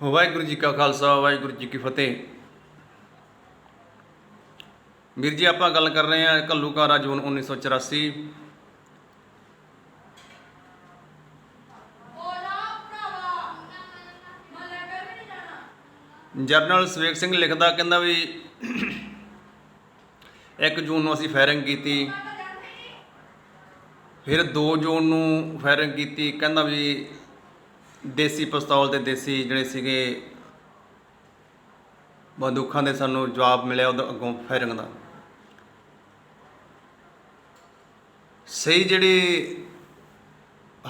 ਵਾਹਿਗੁਰੂ ਜੀ ਕਾ ਖਾਲਸਾ, ਵਾਹਿਗੁਰੂ ਜੀ ਕੀ ਫਤਿਹ। ਵੀਰ ਜੀ, ਆਪਾਂ ਗੱਲ ਕਰ ਰਹੇ ਹਾਂ ਘੱਲੂਕਾਰਾ ਜੂਨ 1984 ਜਰਨਲ ਸਵੇਕ ਸਿੰਘ ਲਿਖਦਾ, ਕਹਿੰਦਾ ਵੀ 1 ਜੂਨ ਨੂੰ ਅਸੀਂ ਫਾਇਰਿੰਗ ਕੀਤੀ। ਫਿਰ 2 ਜੂਨ ਨੂੰ ਫਾਇਰਿੰਗ ਕੀਤੀ, ਕਹਿੰਦਾ ਵੀ ਦੇਸੀ ਪਿਸਤੌਲ ਤੇ ਦੇਸੀ ਜਿਹੜੇ ਸੀਗੇ ਬੰਦੂਕਾਂ ਦੇ ਸਾਨੂੰ ਜਵਾਬ ਮਿਲਿਆ ਉਹਦੇ ਅੱਗੋਂ ਫਾਇਰਿੰਗ ਦਾ। ਸਹੀ ਜਿਹੜੇ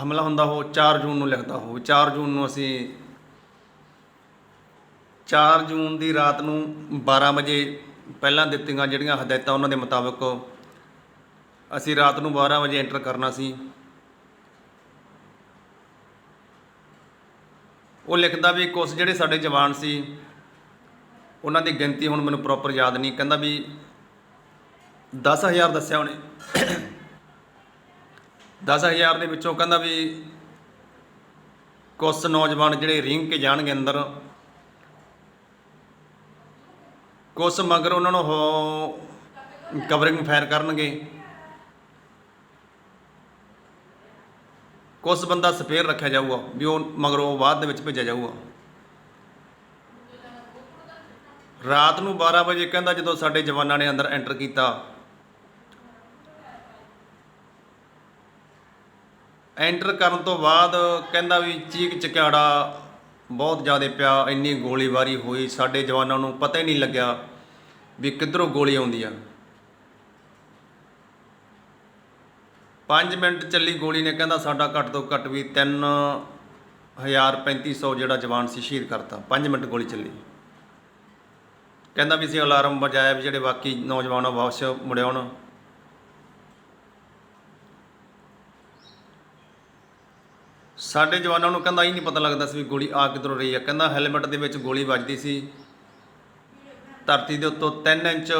ਹਮਲਾ ਹੁੰਦਾ ਉਹ 4 ਜੂਨ ਨੂੰ ਲਿਖਦਾ ਉਹ 4 ਜੂਨ ਨੂੰ ਅਸੀਂ 4 ਜੂਨ ਦੀ ਰਾਤ ਨੂੰ 12 ਵਜੇ ਪਹਿਲਾਂ ਦਿੱਤੀਆਂ ਜਿਹੜੀਆਂ ਹਦਾਇਤਾਂ ਉਹਨਾਂ ਦੇ ਮੁਤਾਬਕ ਅਸੀਂ ਰਾਤ ਨੂੰ 12 ਵਜੇ ਐਂਟਰ ਕਰਨਾ ਸੀ। ਉਹ ਲਿਖਦਾ ਵੀ ਕੁਝ ਜਿਹੜੇ ਸਾਡੇ ਜਵਾਨ ਸੀ, ਉਹਨਾਂ ਦੀ ਗਿਣਤੀ ਹੁਣ ਮੈਨੂੰ ਪ੍ਰੋਪਰ ਯਾਦ ਨਹੀਂ, ਕਹਿੰਦਾ ਵੀ 10000 ਦੱਸਿਆ ਉਹਨੇ। 10000 ਦੇ ਵਿੱਚੋਂ ਕਹਿੰਦਾ ਵੀ ਕੁਝ ਨੌਜਵਾਨ ਜਿਹੜੇ ਰਿੰਗ ਕੇ ਜਾਣਗੇ ਅੰਦਰ ਕੁਝ ਮਗਰ ਉਹਨਾਂ ਨੂੰ ਕਵਰਿੰਗ ਫਾਇਰ ਕਰਨਗੇ। ਕੁਝ ਬੰਦਾ ਸਪੇਅਰ ਰੱਖਿਆ ਜਾਊਗਾ, ਵੀ ਉਹ ਮਗਰੋਂ ਬਾਅਦ ਦੇ ਵਿੱਚ ਭੇਜਿਆ ਜਾਊਗਾ। ਰਾਤ ਨੂੰ 12 ਵਜੇ ਕਹਿੰਦਾ ਜਦੋਂ ਸਾਡੇ ਜਵਾਨਾਂ ਨੇ ਅੰਦਰ ਐਂਟਰ ਕੀਤਾ। ਐਂਟਰ ਕਰਨ ਤੋਂ ਬਾਅਦ ਕਹਿੰਦਾ ਵੀ ਚੀਕ ਚਿਕਾੜਾ ਬਹੁਤ ਜ਼ਿਆਦਾ ਪਿਆ, ਇੰਨੀ ਗੋਲੀਬਾਰੀ ਹੋਈ, ਸਾਡੇ ਜਵਾਨਾਂ ਨੂੰ ਪਤਾ ਹੀ ਨਹੀਂ ਲੱਗਿਆ ਵੀ ਕਿੱਧਰੋਂ ਗੋਲੀ ਆਉਂਦੀ ਆ। 5 ਮਿੰਟ ਚੱਲੀ ਗੋਲੀ ਨੇ ਕਹਿੰਦਾ ਸਾਡਾ ਘੱਟ ਤੋਂ ਘੱਟ ਵੀ 3000 3500 ਜਿਹੜਾ ਜਵਾਨ ਸੀ ਸ਼ਹੀਦ ਕਰਤਾ। 5 ਮਿੰਟ ਗੋਲੀ ਚੱਲੀ। ਕਹਿੰਦਾ ਵੀ ਅਸੀਂ ਅਲਾਰਮ ਵਜਾਇਆ ਵੀ ਜਿਹੜੇ ਬਾਕੀ ਨੌਜਵਾਨ ਆ ਵਾਪਸ ਮੁੜਿਆਉਣ ਸਾਡੇ ਜਵਾਨਾਂ ਨੂੰ ਕਹਿੰਦਾ ਹੀ ਨਹੀਂ ਪਤਾ ਲੱਗਦਾ ਸੀ ਵੀ ਗੋਲੀ ਆ ਕਿੱਧਰੋਂ ਰਹੀ ਆ। ਕਹਿੰਦਾ ਹੈਲਮਟ ਦੇ ਵਿੱਚ ਗੋਲੀ ਵੱਜਦੀ ਸੀ। ਧਰਤੀ ਦੇ ਉੱਤੋਂ 3 ਇੰਚ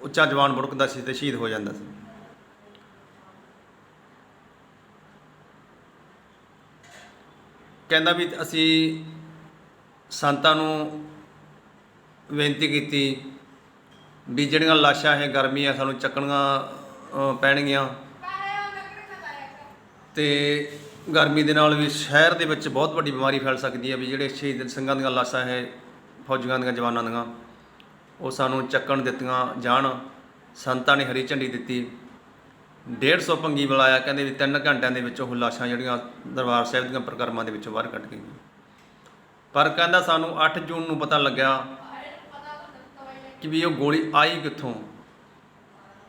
ਉੱਚਾ ਜਵਾਨ ਬੁੜਕਦਾ ਸੀ ਤੇ ਸ਼ਹੀਦ ਹੋ ਜਾਂਦਾ ਸੀ। ਕਹਿੰਦਾ ਵੀ ਅਸੀਂ ਸੰਤਾਂ ਨੂੰ ਬੇਨਤੀ ਕੀਤੀ ਵੀ ਜਿਹੜੀਆਂ ਲਾਸ਼ਾਂ ਇਹ ਗਰਮੀ ਆ, ਸਾਨੂੰ ਚੱਕਣੀਆਂ ਪੈਣਗੀਆਂ। ਤੇ ਗਰਮੀ ਦੇ ਨਾਲ ਵੀ ਸ਼ਹਿਰ ਦੇ ਵਿੱਚ ਬਹੁਤ ਵੱਡੀ ਬਿਮਾਰੀ ਫੈਲ ਸਕਦੀ ਹੈ ਵੀ ਜਿਹੜੇ ਸ਼ਹੀਦ ਸਿੰਘਾਂ ਦੀਆਂ ਲਾਸ਼ਾਂ ਹੈ ਫੌਜੀਆਂ ਦੀਆਂ, ਜਵਾਨਾਂ ਦੀਆਂ, ਉਹ ਸਾਨੂੰ ਚੱਕਣ ਦਿੱਤੀਆਂ ਜਾਣ। ਸੰਤਾਂ ਨੇ ਹਰੀ ਝੰਡੀ ਦਿੱਤੀ। 150 ਪੰਗੀ ਬੁਲਾਇਆ ਕਹਿੰਦੇ ਵੀ 3 ਘੰਟਿਆਂ ਦੇ ਵਿੱਚ ਉਹ ਲਾਸ਼ਾਂ ਜਿਹੜੀਆਂ ਦਰਬਾਰ ਸਾਹਿਬ ਦੀਆਂ ਪ੍ਰਕਰਮਾਂ ਦੇ ਵਿੱਚੋਂ ਬਾਹਰ ਕੱਢ ਗਈਆਂ। ਪਰ ਕਹਿੰਦਾ ਸਾਨੂੰ 8 ਜੂਨ ਨੂੰ ਪਤਾ ਲੱਗਿਆ ਕਿ ਵੀ ਉਹ ਗੋਲੀ ਆਈ ਕਿੱਥੋਂ।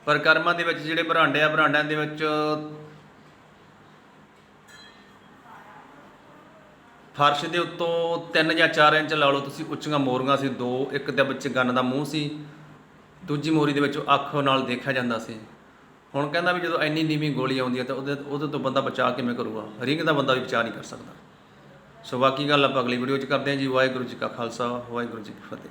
ਪ੍ਰਕਰਮਾਂ ਦੇ ਵਿੱਚ ਜਿਹੜੇ ਬਰਾਂਡੇ ਆ, ਬਰਾਂਡਿਆਂ ਦੇ ਵਿੱਚ ਫਰਸ਼ ਦੇ ਉੱਤੋਂ 3 ਜਾਂ 4 ਇੰਚ ਲਾ ਲਓ, ਤੁਸੀਂ ਉੱਚੀਆਂ ਮੋਰੀਆਂ ਸੀ, ਦੋ, ਇੱਕ ਦੇ ਵਿੱਚ ਗੰਨ ਦਾ ਮੂੰਹ ਸੀ, ਦੂਜੀ ਮੋਰੀ ਦੇ ਵਿੱਚ ਅੱਖ ਨਾਲ ਦੇਖਿਆ ਜਾਂਦਾ ਸੀ। ਹੁਣ ਕਹਿੰਦਾ ਵੀ ਜਦੋਂ ਇੰਨੀ ਨੀਵੀਂ ਗੋਲੀ ਆਉਂਦੀ ਹੈ ਤਾਂ ਉਹਦੇ ਉਹਦੇ ਤੋਂ ਬੰਦਾ ਬਚਾ ਕਿਵੇਂ ਕਰੂਗਾ? ਰਿੰਗ ਦਾ ਬੰਦਾ ਵੀ ਬਚਾ ਨਹੀਂ ਕਰ ਸਕਦਾ। ਸੋ ਬਾਕੀ ਗੱਲ ਆਪਾਂ ਅਗਲੀ ਵੀਡੀਓ 'ਚ ਕਰਦੇ ਹਾਂ ਜੀ। ਵਾਹਿਗੁਰੂ ਜੀ ਕਾ ਖਾਲਸਾ, ਵਾਹਿਗੁਰੂ ਜੀ ਕੀ ਫਤਿਹ।